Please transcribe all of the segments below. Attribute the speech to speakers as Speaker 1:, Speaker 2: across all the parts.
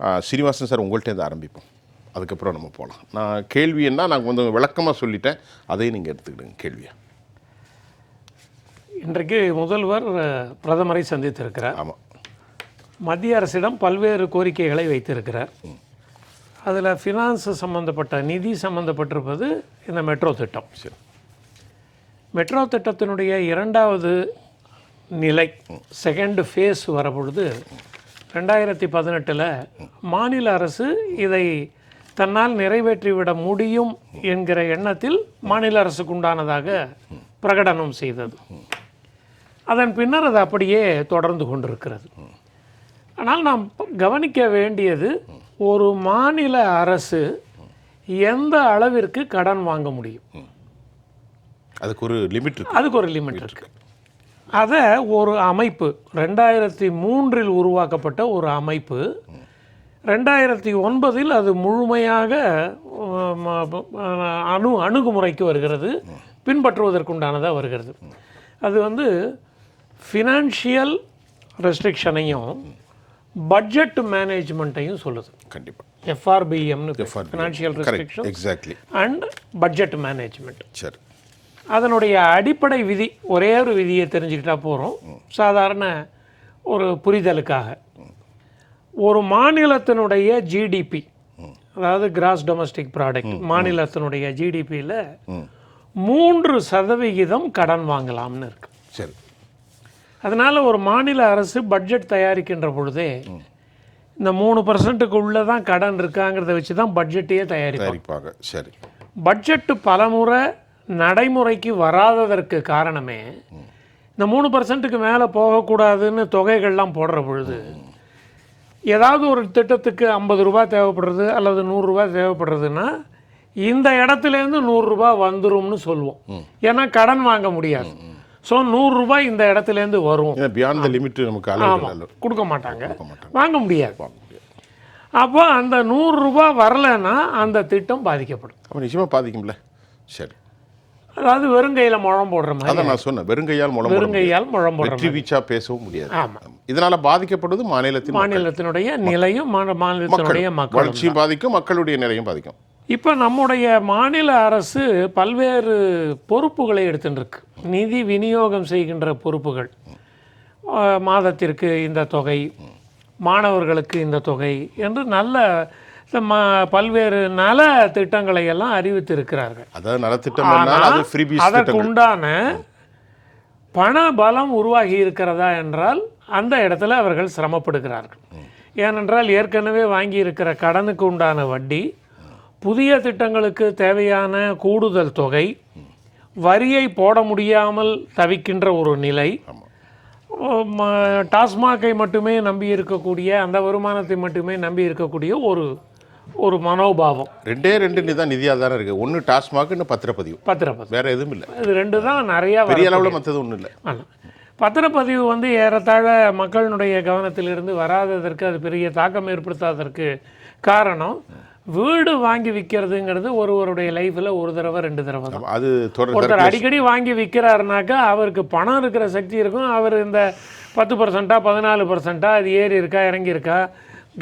Speaker 1: ஆ, Srinivasan sir உங்கள்கிட்ட இருந்து ஆரம்பிப்போம். அதுக்கப்புறம் நம்ம போகலாம் நான் கேள்வி என்ன நான் கொஞ்சம் விளக்கமாக சொல்லிட்டேன். அதையும் நீங்கள் எடுத்துக்கிடுங்க கேள்வியை.
Speaker 2: இன்றைக்கு முதல்வர் பிரதமரை சந்தித்திருக்கிறார்.
Speaker 1: ஆமாம்
Speaker 2: மத்திய அரசிடம் பல்வேறு கோரிக்கைகளை வைத்திருக்கிறார். அதில் ஃபினான்ஸ் சம்பந்தப்பட்ட நிதி சம்பந்தப்பட்டிருப்பது இந்த மெட்ரோ திட்டம்.
Speaker 1: சரி.
Speaker 2: மெட்ரோ திட்டத்தினுடைய இரண்டாவது நிலை செகண்ட் ஃபேஸ் வரப்பொழுது ரெண்டாயிரத்தி பதினெட்டில் மாநில அரசு இதை தன்னால் நிறைவேற்றிவிட முடியும் என்கிற எண்ணத்தில் மாநில அரசுக்கு உண்டானதாக பிரகடனம் செய்தது. அதன் பின்னர் அது அப்படியே தொடர்ந்து கொண்டிருக்கிறது. ஆனால் நாம் கவனிக்க வேண்டியது ஒரு மாநில அரசு எந்த அளவிற்கு கடன் வாங்க முடியும்?
Speaker 1: அதுக்கு ஒரு லிமிட்
Speaker 2: அதுக்கு ஒரு லிமிட் இருக்கு. அதை ஒரு அமைப்பு ரெண்டாயிரத்தி மூன்றில் உருவாக்கப்பட்ட ஒரு அமைப்பு ரெண்டாயிரத்தி ஒன்பதில் அது முழுமையாக அணு அணுகுமுறைக்கு வருகிறது பின்பற்றுவதற்குண்டானதாக வருகிறது. அது வந்து ஃபினான்ஷியல் ரெஸ்ட்ரிக்ஷனையும் பட்ஜெட் மேனேஜ்மெண்ட்டையும் சொல்லுது.
Speaker 1: கண்டிப்பாக
Speaker 2: எஃப்ஆர்பிஎம்னு financial restriction
Speaker 1: exactly
Speaker 2: and budget management
Speaker 1: சரி.
Speaker 2: அதனுடைய அடிப்படை விதி ஒரே ஒரு விதியை தெரிஞ்சுக்கிட்டா போகிறோம் சாதாரண ஒரு புரிதலுக்காக. ஒரு மாநிலத்தினுடைய ஜிடிபி அதாவது கிராஸ் டொமஸ்டிக் ப்ராடக்ட் மாநிலத்தினுடைய ஜிடிபியில் மூன்று சதவிகிதம் கடன் வாங்கலாம்னு இருக்கு.
Speaker 1: சரி.
Speaker 2: அதனால் ஒரு மாநில அரசு பட்ஜெட் தயாரிக்கின்ற பொழுதே இந்த மூணு பர்சன்ட்டுக்குள்ளே தான் கடன் இருக்காங்கிறத வச்சு தான் பட்ஜெட்டையே தயாரிப்பாங்க.
Speaker 1: தயாரிப்பாங்க. சரி.
Speaker 2: பட்ஜெட்டு பலமுறை நடைமுறைக்கு வராததற்கு காரணமே இந்த மூணு பர்சன்ட்டுக்கு மேலே போகக்கூடாதுன்னு தொகைகள்லாம் போடுற பொழுது ஏதாவது ஒரு திட்டத்துக்கு ஐம்பது ரூபா தேவைப்படுறது அல்லது நூறுரூவா தேவைப்படுறதுன்னா இந்த இடத்துலேருந்து நூறுரூபா வந்துரும்னு சொல்லுவோம் ஏன்னா கடன் வாங்க முடியாது. ஸோ நூறுரூபா இந்த இடத்துலேருந்து வரும்.
Speaker 1: பியாண்ட் லிமிட் நமக்கு இல்லை
Speaker 2: கொடுக்க மாட்டாங்க. வாங்க முடியாது. அப்போ அந்த நூறுரூபா வரலைன்னா அந்த திட்டம் பாதிக்கப்படும்.
Speaker 1: அப்போ நிச்சயமாக பாதிக்கும்ல. சரி.
Speaker 2: அதாவது வெறுங்கையில் முழம் போடுற மாதிரி.
Speaker 1: அதான் நான் சொன்னேன். வெறுங்கையால் மூலம்
Speaker 2: வெறுங்கையால் முழம் போடுற
Speaker 1: வெற்றி வீச்சா பேசவும் முடியாது.
Speaker 2: ஆமா.
Speaker 1: இதனால பாதிக்கப்படுவது மாநிலத்தின்
Speaker 2: மாநிலத்தினுடைய நிலையும் மாநிலத்தினுடைய மக்கள்
Speaker 1: வளர்ச்சியும் பாதிக்கும் மக்களுடைய நிலையும் பாதிக்கும்.
Speaker 2: இப்போ நம்முடைய மாநில அரசு பல்வேறு பொறுப்புகளை எடுத்துட்டு இருக்கு நிதி விநியோகம் செய்கின்ற பொறுப்புகள். மாதத்திற்கு இந்த தொகை மாணவர்களுக்கு இந்த தொகை என்று நல்ல ம பல்வேறு நல திட்டங்களை எல்லாம் அறிவித்திருக்கிறார்கள்.
Speaker 1: அதாவது நலத்திட்டம்
Speaker 2: அதற்கு உண்டான பண பலம் உருவாகி இருக்கிறதா என்றால் அந்த இடத்துல அவர்கள் சிரமப்படுகிறார்கள். ஏனென்றால் ஏற்கனவே வாங்கி இருக்கிற கடனுக்கு உண்டான வட்டி புதிய திட்டங்களுக்கு தேவையான கூடுதல் தொகை வரியை போட முடியாமல் தவிக்கின்ற ஒரு நிலை டாஸ்மாகை மட்டுமே நம்பி இருக்கக்கூடிய அந்த வருமானத்தை மட்டுமே நம்பி இருக்கக்கூடிய ஒரு ஒரு மனோபாவம்.
Speaker 1: ரெண்டே ரெண்டு நிதான் நிதி ஆதாரம் இருக்கு. ஒன்று டாஸ்மாக் இன்னும் பத்திரப்பதிவு.
Speaker 2: பத்திரப்பதிவு.
Speaker 1: வேற எதுவும் இல்லை.
Speaker 2: இது ரெண்டு தான் நிறையா
Speaker 1: பெரிய அளவில் மற்றது ஒன்றும் இல்லை.
Speaker 2: ஆமாம் பத்திரப்பதிவு வந்து ஏறத்தாழ மக்களினுடைய கவனத்திலிருந்து வராததற்கு அது பெரிய தாக்கம் ஏற்படுத்தாததற்கு காரணம் வீடு வாங்கி விற்கிறதுங்கிறது ஒருவருடைய லைஃப்பில் ஒரு தடவை ரெண்டு தடவை தான்.
Speaker 1: அது
Speaker 2: ஒருத்தர் அடிக்கடி வாங்கி விற்கிறாருனாக்கா அவருக்கு பணம் இருக்கிற சக்தி இருக்கும். அவர் இந்த பத்து பர்சன்ட்டா பதினாலு பர்சன்ட்டா அது ஏறி இருக்கா இறங்கி இருக்கா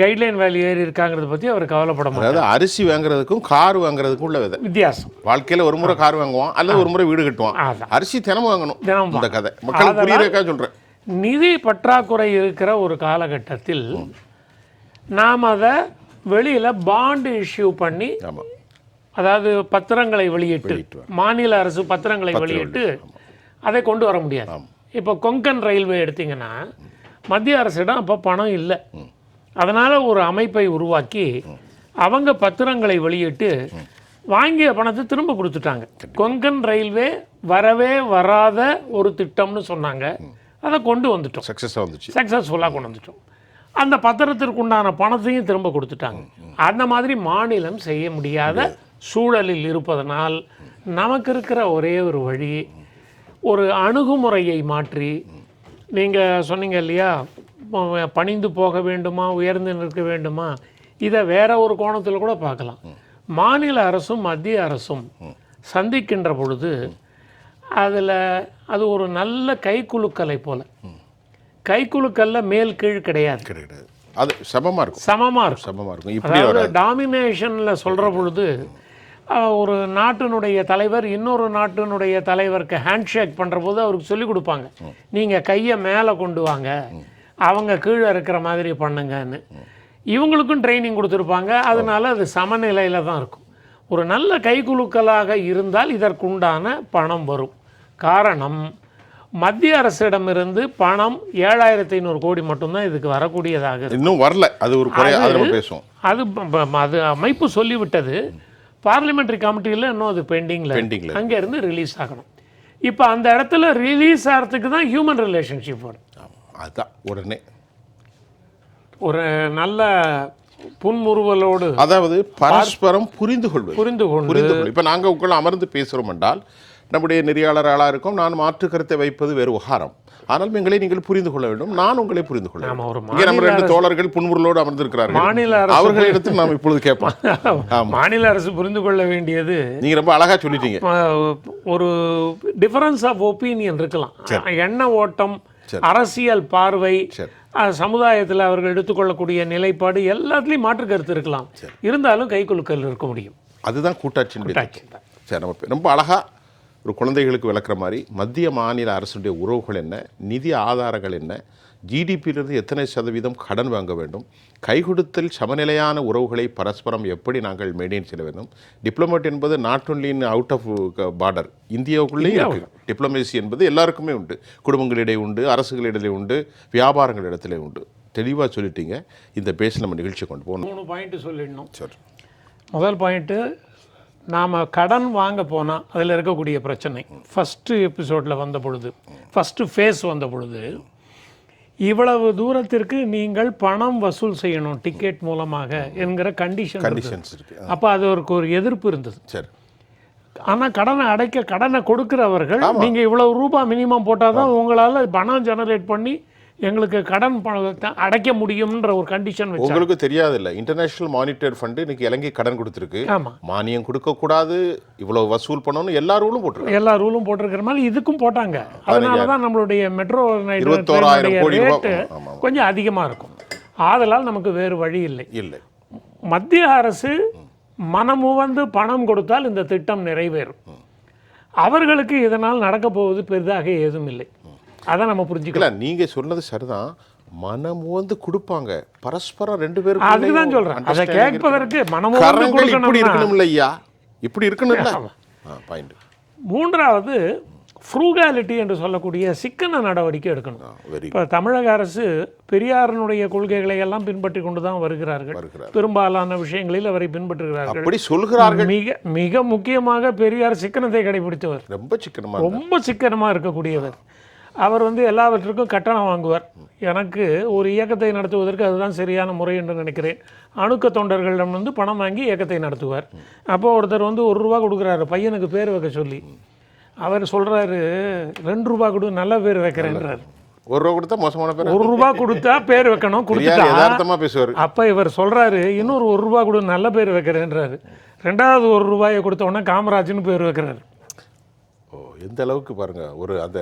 Speaker 2: கைட்லைன் வேல்யூ ஏறி இருக்காங்கிறத பற்றி அவர் கவலைப்பட மாட்டார்.
Speaker 1: அதாவது அரிசி வாங்குறதுக்கும் கார் வாங்குறதுக்கும் உள்ள விதை.
Speaker 2: வித்தியாசம்.
Speaker 1: வாழ்க்கையில ஒரு முறை கார் வாங்குவான் அல்லது ஒரு முறை வீடு கட்டுவான். அரிசி தினமும் வாங்கணும்.
Speaker 2: தினமும்
Speaker 1: இந்த கதை. மக்களுக்கு புரியறதுக்கா சொல்றேன்.
Speaker 2: நிதி பற்றாக்குறை இருக்கிற ஒரு காலகட்டத்தில் நாம் அதை வெளியில் பாண்டு இஷ்யூ பண்ணி அதாவது பத்திரங்களை வெளியிட்டு மாநில அரசு பத்திரங்களை வெளியிட்டு அதை கொண்டு வர முடியாது. இப்போ கொங்கன் ரயில்வே எடுத்தீங்கன்னா மத்திய அரசிடம் அப்போ பணம் இல்லை. அதனால் ஒரு அமைப்பை உருவாக்கி அவங்க பத்திரங்களை வெளியிட்டு வாங்கிய பணத்தை திரும்ப கொடுத்துட்டாங்க. கொங்கன் ரயில்வே வரவே வராத ஒரு திட்டம்னு சொன்னாங்க. அதை கொண்டு வந்துட்டோம்.
Speaker 1: சக்ஸஸாக வந்துச்சு.
Speaker 2: சக்ஸஸ்ஃபுல்லாக கொண்டு வந்துட்டோம். அந்த பத்திரத்திற்கு உண்டான பணத்தையும் திரும்ப கொடுத்துட்டாங்க. அந்த மாதிரி மாநிலம் செய்ய முடியாத சூழலில் இருப்பதனால் நமக்கு இருக்கிற ஒரே ஒரு வழி ஒரு அணுகுமுறையை மாற்றி நீங்கள் சொன்னீங்க இல்லையா? பணிந்து போக வேண்டுமா உயர்ந்து நிற்க வேண்டுமா இதை வேற ஒரு கோணத்தில் கூட பார்க்கலாம். மாநில அரசும் மத்திய அரசும் சந்திக்கின்ற பொழுது அதில் அது ஒரு நல்ல கைக்குலுக்கலை போல. கைக்குலுக்கல்ல மேல் கீழ் கிடையாது.
Speaker 1: கிடையாது. அது சமமா இருக்கும்.
Speaker 2: சமமாக இருக்கும்.
Speaker 1: சமமா இருக்கும்.
Speaker 2: அதாவது டாமினேஷனில் சொல்கிற பொழுது ஒரு நாட்டினுடைய தலைவர் இன்னொரு நாட்டினுடைய தலைவருக்கு ஹேண்ட் ஷேக் பண்ணுற போது அவருக்கு சொல்லிக் கொடுப்பாங்க. நீங்கள் கையை மேலே கொண்டு வாங்க. அவங்க கீழே இருக்கிற மாதிரி பண்ணுங்கன்னு. இவங்களுக்கும் ட்ரைனிங் கொடுத்துருப்பாங்க. அதனால அது சமநிலையில் தான் இருக்கும். ஒரு நல்ல கைகுலுக்கலாக இருந்தால் இதற்குண்டான பணம் வரும். காரணம் மத்திய அரசிடமிருந்து பணம் ஏழாயிரத்தி ஐநூறு கோடி மட்டும்தான் இதுக்கு வரக்கூடியதாக.
Speaker 1: இன்னும் வரல. அது ஒரு குறை அதை
Speaker 2: அது அமைப்பு சொல்லிவிட்டது. பார்லிமெண்ட்ரி கமிட்டியில் இன்னும் அது பெண்டிங்கில்
Speaker 1: Pending ல
Speaker 2: அங்கே இருந்து ரிலீஸ் ஆகணும். இப்போ அந்த இடத்துல ரிலீஸ் ஆகிறதுக்கு தான் ஹியூமன் ரிலேஷன்ஷிப் வரும்.
Speaker 1: அதான் உடனே.
Speaker 2: ஒரு நல்ல புன்முறுவலோடு
Speaker 1: அதாவது பரஸ்பரம் புரிந்து கொள்வது
Speaker 2: புரிந்து கொண்டு
Speaker 1: புரிந்து கொள் இப்போ நாங்கள் உட்கார்ந்து அமர்ந்து பேசுகிறோம் என்றால் நம்முடைய நெறியாளர்களாக இருக்கும் நான் மாற்று கருத்தை வைப்பது வேறு உகாரம். ஆனால் எங்களை நீங்கள் புரிந்து கொள்ள வேண்டும் நான் உங்களை புரிந்து கொள்ள வேண்டும். இங்கே நம்ம ரெண்டு தோழர்கள் புன்முறலோடு அமர்ந்திருக்கிறார்கள்.
Speaker 2: மாநில அரசு
Speaker 1: அவர்களிடத்தில் நாம் இப்பொழுது கேட்போம்.
Speaker 2: மாநில அரசு புரிந்து கொள்ள வேண்டியது
Speaker 1: நீங்க ரொம்ப அழகா சொல்லிட்டீங்க.
Speaker 2: ஒரு டிஃபரன்ஸ் ஆஃப் ஒப்பீனியன் இருக்கலாம். எண்ண ஓட்டம் அரசியல் பார்வை. சமுதாயத்தில் அவர்கள் எடுத்துக்கொள்ளக்கூடிய நிலைப்பாடு எல்லாத்துலேயும் மாற்று கருத்து இருக்கலாம். இருந்தாலும் கைக்குலுக்கல் இருக்க முடியும்.
Speaker 1: அதுதான் தத்துவம். சரி நம்ம ரொம்ப அழகா ஒரு குழந்தைகளுக்கு விளக்குற மாதிரி மத்திய மாநில அரசுடைய உறவுகள் என்ன நிதி ஆதாரங்கள் என்ன ஜிடிபியிலிருந்து எத்தனை சதவீதம் கடன் வாங்க வேண்டும்? கை கொடுத்தல் சமநிலையான உறவுகளை பரஸ்பரம் எப்படி நாங்கள் மெயின்டைன் செய்ய வேண்டும்? டிப்ளமேட் என்பது not only in out of border இந்தியாவுக்குள்ளேயும் இருக்கு. டிப்ளமேசி என்பது எல்லாருக்குமே உண்டு. குடும்பங்களிடையே உண்டு அரசுகளிடையே உண்டு வியாபாரங்களிடத்திலே உண்டு. தெளிவாக சொல்லிட்டீங்க. இந்த பேஸ் நம்ம நிகழ்ச்சி கொண்டு போகணும்.
Speaker 2: மூணு பாயிண்ட் சொல்லிடணும்.
Speaker 1: சரி.
Speaker 2: முதல் பாயிண்ட்டு நாம் கடன் வாங்க போனால் அதில் இருக்கக்கூடிய பிரச்சனை. ஃபஸ்ட்டு எபிசோடில் வந்த பொழுது ஃபஸ்ட்டு ஃபேஸ் வந்த பொழுது இவ்வளவு தூரத்திற்கு நீங்கள் பணம் வசூல் செய்யணும் டிக்கெட் மூலமாக என்கிற கண்டிஷன்
Speaker 1: கண்டிஷன்ஸ்
Speaker 2: அப்போ அது ஒரு ஒரு எதிர்ப்பு இருந்தது.
Speaker 1: சரி.
Speaker 2: ஆனால் கடனை அடைக்க கடனை கொடுக்கிறவர்கள் நீங்கள் இவ்வளவு ரூபாய் மினிமம் போட்டால் தான் உங்களால் பணம் ஜெனரேட் பண்ணி எங்களுக்கு கடன் பணத்தை அடைக்க முடியும்ன்ற ஒரு கண்டிஷன்
Speaker 1: உங்களுக்கு தெரியாது இல்ல இன்டர்நேஷனல் மானிட்டர் ஃபண்டு இன்னைக்கு இலங்கை கடன் கொடுத்துருக்கு.
Speaker 2: ஆமாம்
Speaker 1: மானியம் கொடுக்க கூடாது இவ்வளவு வசூல் பண்ணணும்னு எல்லா ரூலும் போட்டுருக்காங்க.
Speaker 2: எல்லா ரூலும் போட்டிருக்கிற மாதிரி இதுக்கும் போட்டாங்க. அதனால தான் நம்மளுடைய மெட்ரோ
Speaker 1: இருபத்தோராயிரம் கோடி ரூபாய்.
Speaker 2: ரேட்டு கொஞ்சம் அதிகமாக இருக்கும். ஆதலால் நமக்கு வேறு வழி இல்லை.
Speaker 1: இல்லை.
Speaker 2: மத்திய அரசு மனமுவந்து பணம் கொடுத்தால் இந்த திட்டம் நிறைவேறும். அவர்களுக்கு இதனால் நடக்க போவது பெரிதாக ஏதும் இல்லை. அதை நம்ம புரிஞ்சுக்கலாம்
Speaker 1: நீங்க சொன்னது சரிதான். மனம் வந்து கொடுப்பாங்க. பரஸ்பரம் ரெண்டு பேரும்
Speaker 2: சொல்றேன். அதை கேட்பதற்கு
Speaker 1: கரங்கள் இப்படி இருக்கணும் இல்லையா இப்படி இருக்கணும்ல? பாயிண்ட்
Speaker 2: மூன்றாவது ஃப்ரூகாலிட்டி என்று சொல்லக்கூடிய சிக்கன நடவடிக்கை எடுக்கணும். இப்போ தமிழக அரசு பெரியாரனுடைய கொள்கைகளை எல்லாம் பின்பற்றி கொண்டு தான் வருகிறார்கள்.
Speaker 1: வருகிறார்.
Speaker 2: பெரும்பாலான விஷயங்களில் அவரை பின்பற்றுகிறார்கள்.
Speaker 1: அப்படி சொல்கிறார்கள்.
Speaker 2: மிக மிக முக்கியமாக பெரியார் சிக்கனத்தை கடைபிடித்தவர்.
Speaker 1: ரொம்ப சிக்கனமா இருந்தா.
Speaker 2: ரொம்ப சிக்கனமாக இருக்கக்கூடியவர். அவர் வந்து எல்லாவற்றுக்கும் கட்டணம் வாங்குவார். எனக்கு ஒரு இயக்கத்தை நடத்துவதற்கு அதுதான் சரியான முறை என்று நினைக்கிறேன். அணுக்க தொண்டர்களிடம் வந்து பணம் வாங்கி இயக்கத்தை நடத்துவார். அப்போ ஒருத்தர் வந்து ஒரு ரூபா கொடுக்குறாரு பையனுக்கு பேர் வைக்க சொல்லி. அவர் சொல்றாரு ரெண்டு ரூபா கொடு நல்ல பேர் வைக்கிறேன்றார்.
Speaker 1: ஒரு ரூபா கொடுத்தா மோசமான பேர்?
Speaker 2: ஒரு ரூபா கொடுத்தா பேர் வைக்கணும் கொடுத்துட்டா?
Speaker 1: பேசுவார்.
Speaker 2: அப்போ இவர் சொல்றாரு இன்னொரு ஒரு ரூபா கொடு நல்ல பேர் வைக்கிறேன்றாரு. ரெண்டாவது ஒரு ரூபாயை கொடுத்த உடனே காமராஜ்னு பேர் வைக்கிறாரு.
Speaker 1: ஓ எந்த அளவுக்கு பாருங்க ஒரு அந்த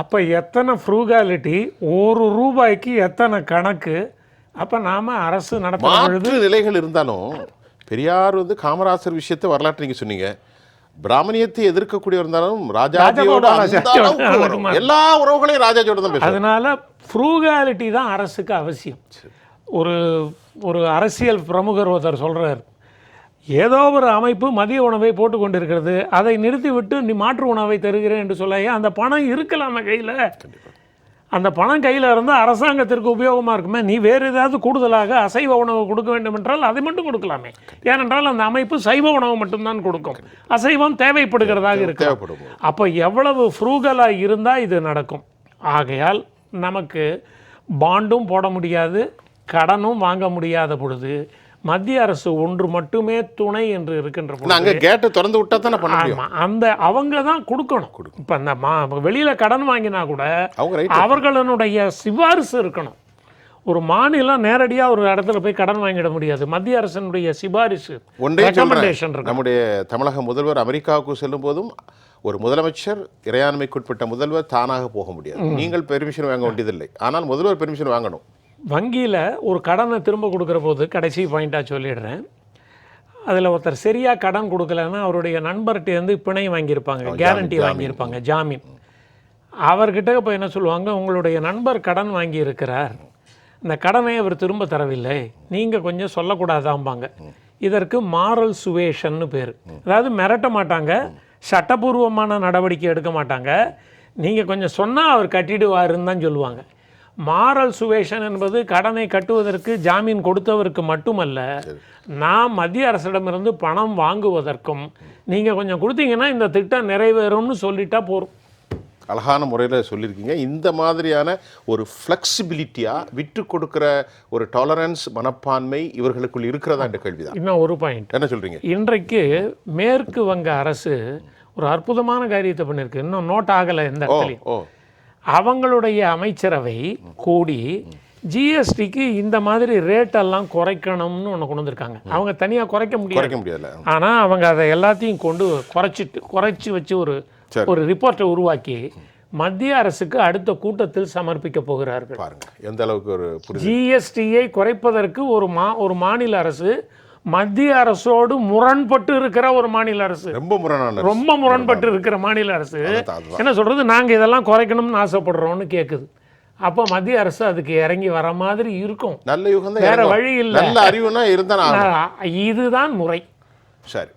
Speaker 2: அப்போ எத்தனை ஃப்ரூகாலிட்டி ஒரு ரூபாய்க்கு எத்தனை கணக்கு? அப்போ நாம அரசு
Speaker 1: மாற்று நிலைகள் இருந்தாலும் பெரியார் வந்து காமராசர் விஷயத்தை வரலாற்று நீங்க சொன்னீங்க. பிராமணியத்தை எதிர்க்கக்கூடியவர் இருந்தாலும் ராஜாஜியோட. எல்லா உறவுகளையும் ராஜாஜியோட தான்
Speaker 2: அதனால ஃப்ரூகாலிட்டி தான் அரசுக்கு அவசியம். ஒரு ஒரு அரசியல் பிரமுகர் ஒருத்தர் சொல்றார். ஏதோ ஒரு அமைப்பு மதிய உணவை போட்டு கொண்டிருக்கிறது அதை நிறுத்திவிட்டு நீ மாற்று உணவை தருகிறேன் என்று சொல்ல அந்த பணம் இருக்கலாம கையில். அந்த பணம் கையில் இருந்தால் அரசாங்கத்திற்கு உபயோகமாக இருக்குமே? நீ வேறு ஏதாவது கூடுதலாக அசைவ உணவு கொடுக்க வேண்டும் என்றால் அதை மட்டும் கொடுக்கலாமே. ஏனென்றால் அந்த அமைப்பு சைவ உணவு மட்டும்தான் கொடுக்கும். அசைவம் தேவைப்படுகிறதாக இருக்கு. அப்போ எவ்வளவு ஃப்ரூகலாக இருந்தால் இது நடக்கும். ஆகையால் நமக்கு பாண்டும் போட முடியாது கடனும் வாங்க முடியாத பொழுது மத்திய அரசு ஒன்று மட்டுமே துணை என்று இருக்கின்ற
Speaker 1: அங்க கேட்டை திறந்து விட்டா தானே பண்ண முடியும்?
Speaker 2: அந்த அவங்க தான் கொடுக்கணும். இப்போ இந்த மா வெளியில கடன் வாங்கினா கூட அவர்களுடைய சிபாரிசு இருக்கணும். ஒரு மாநிலம் நேரடியா ஒரு இடத்துல போய் கடன் வாங்கிட முடியாது. மத்திய அரசினுடைய சிபாரிசு ரெக்கமெண்டேஷன்
Speaker 1: நம்முடைய தமிழக முதல்வர் அமெரிக்காவுக்கு செல்லும் போதும் ஒரு முதலமைச்சர் இறையாண்மைக்குட்பட்ட முதல்வர் தானாக போக முடியாது. நீங்கள் பெர்மிஷன் வாங்க வேண்டியதில்லை. ஆனால் முதல்வர் பெர்மிஷன் வாங்கணும்.
Speaker 2: வங்கியில் ஒரு கடனை திரும்ப கொடுக்குற போது கடைசி பாயிண்ட்டாக சொல்லிடுறேன். அதில் ஒருத்தர் சரியாக கடன் கொடுக்கலன்னா அவருடைய நண்பர்கிட்டேருந்து பிணை வாங்கியிருப்பாங்க கேரண்டி வாங்கியிருப்பாங்க ஜாமீன். அவர்கிட்ட போய் என்ன சொல்லுவாங்க உங்களுடைய நண்பர் கடன் வாங்கி இருக்கிறார் இந்த கடனை அவர் திரும்ப தரவில்லை நீங்கள் கொஞ்சம் சொல்லக்கூடாதாம்பாங்க. இதற்கு மாரல் சுவேஷன்னு பேர். அதாவது மிரட்ட மாட்டாங்க சட்டபூர்வமான நடவடிக்கை எடுக்க மாட்டாங்க. நீங்கள் கொஞ்சம் சொன்னால் அவர் கட்டிடுவாருன்னு தான் சொல்லுவாங்க. மாரல் சுவேஷன் என்பது கடனை கட்டுவதற்கு ஜாமீன் கொடுத்தவருக்கு மட்டுமல்ல நான் மத்திய அரசிடமிருந்து பணம் வாங்குவதற்கும் நீங்கள் கொஞ்சம் கொடுத்தீங்கன்னா இந்த திட்டம் நிறைவேறும்னு சொல்லிட்டா போதும்
Speaker 1: அழகான முறையில் சொல்லியிருக்கீங்க. இந்த மாதிரியான ஒரு ஃப்ளெக்சிபிலிட்டியாக விட்டு கொடுக்குற ஒரு டாலரன்ஸ் மனப்பான்மை இவர்களுக்குள் இருக்கிறதா என்ற கேள்விதான்.
Speaker 2: இன்னும் ஒரு பாயிண்ட்
Speaker 1: என்ன சொல்கிறீங்க
Speaker 2: இன்றைக்கு மேற்கு வங்க அரசு ஒரு அற்புதமான காரியத்தை பண்ணியிருக்கு. இன்னும் நோட் ஆகலை இந்த இடத்துலையும். அவங்களுடைய அமைச்சரவை கூடி ஜிஎஸ்டிக்கு இந்த மாதிரி ரேட்டெல்லாம் குறைக்கணும்னு ஒன்று கொண்டு வந்திருக்காங்க. அவங்க தனியாக குறைக்க முடியாது. ஆனால் அவங்க அதை எல்லாத்தையும் கொண்டு குறைச்சிட்டு குறைச்சி வச்சு ஒரு. ஒரு ரிப்போர்ட்டை உருவாக்கி மத்திய அரசுக்கு அடுத்த கூட்டத்தில் சமர்ப்பிக்க போகிறார்கள்.
Speaker 1: பாருங்க எந்த அளவுக்கு ஒரு
Speaker 2: ஜிஎஸ்டியை குறைப்பதற்கு ஒரு மா ஒரு மாநில அரசு மத்திய அரசோடு முரண்பட்டு இருக்கிற ஒரு மாநில அரசு.
Speaker 1: ரொம்ப முரணான
Speaker 2: ரொம்ப முரண்பட்டு இருக்கிற மாநில அரசு. என்ன சொல்றது? நாங்க இதெல்லாம் குறைக்கணும்னு ஆசைப்படுறோம்னு கேக்குது. அப்போ மத்திய அரசு அதுக்கு இறங்கி வர மாதிரி இருக்கும்.
Speaker 1: நல்ல யுகம்
Speaker 2: வேற. வழி இல்ல.
Speaker 1: நல்ல அறிவுனா இருந்தா
Speaker 2: இதுதான் முறை.
Speaker 1: சரி.